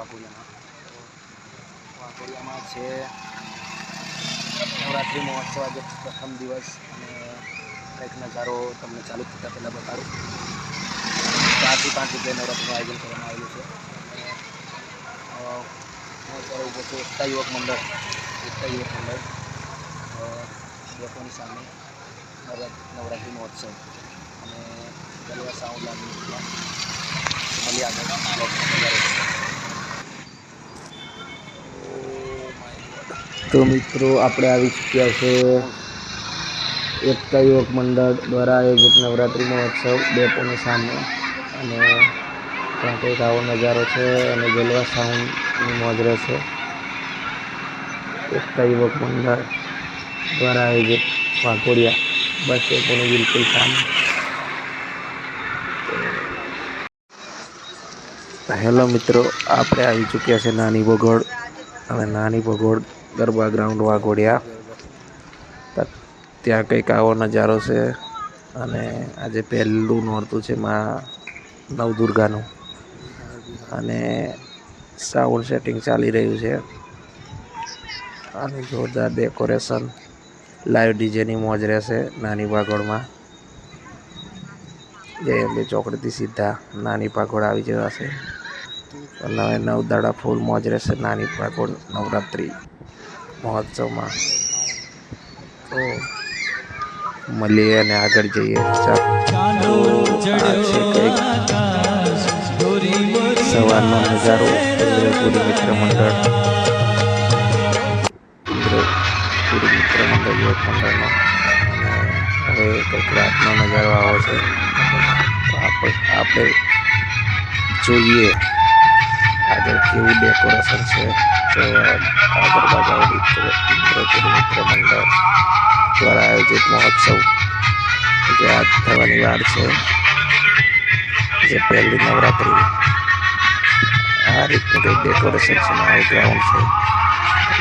વાઘોડિયામાં. વાઘોડિયામાં છે નવરાત્રિ મહોત્સવ આજે પ્રથમ દિવસ અને કંઈક નજારો તમને ચાલુ થતાં પહેલાં બતાડું. ચારથી પાંચ જગ્યાએ નવરાત્રિનું આયોજન કરવામાં આવેલું છે. હું અત્યારે ઊભો છું એકતા યુવક મંડળ એકતા યુવક મંડળ અ, સામે નવરાત્રિ મહોત્સવ. અને ગરબા સાઉન્ડ લાગી મળીએ આગળ બ્લોગમાં નજારો. તો મિત્રો, આપણે આવી ચૂક્યા છે એકતા યુવક મંડળ દ્વારા આયોજિત નવરાત્રિ મહોત્સવ ડેપોની સામે. અને ત્યાં કંઈક આવો નજારો છે અને જલવા સાઉન્ડની મોજ રહેશે એકતા યુવક મંડળ દ્વારા આયોજિત વાઘોડિયા બસ ડેપોની બિલકુલ સામે. હેલો મિત્રો, આપણે આવી ચૂક્યા છે નાની ભગોળ. અને નાની ભગોળ ગરબા ગ્રાઉન્ડ વાઘોડિયા. ત્યાં કંઈક આવો નજારો છે અને આજે પહેલું નોરતું છે માં નવદુર્ગાનું. અને સાઉન્ડ સેટિંગ ચાલી રહ્યું છે. અને જોરદાર ડેકોરેશન, લાઈવ ડીજેની મોજ રહેશે નાની ભાગોળમાં જય અંબે ચોકડીથી સીધા નાની પાગોળ આવી જવાશે. નવે નવ દાડા ફૂલ મોજ રહેશે નાની પાકોડ નવરાત્રિ મહોત્સવમાં. તો મળીએ અને આગળ જઈએ. સવારનો નજારો. ઇન્દ્રપુરી મિત્ર મંડળ. ઇન્દ્રપુરી મિત્ર મંડળ યુવક મંડળનો. હવે કંઈક રાતનો નજારો આવો છે. આપણે જોઈએ. આગળ કેવું ડેકોરેશન છે તો આગળ બાજુ ઇન્દ્રપુરી મિત્ર મંડળ દ્વારા આયોજિત મહોત્સવ જે આજ થવાની વાર છે જે પહેલી નવરાત્રિ આ રીતનું કંઈક ડેકોરેશન છે ને ગ્રાઉન્ડ છે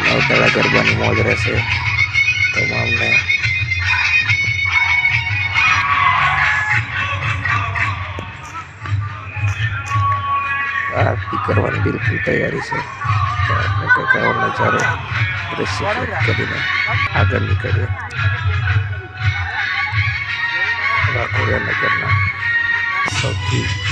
નવ દાડા ગરબાની મોજ રહેશે તમામને આરતી કરવાની બિલકુલ તૈયારી છે. તો આપણે કંઈક આવો નજારો દ્રશ્ય કરીને આગળ નીકળીએ. વાઘોડિયા નગરના સૌથી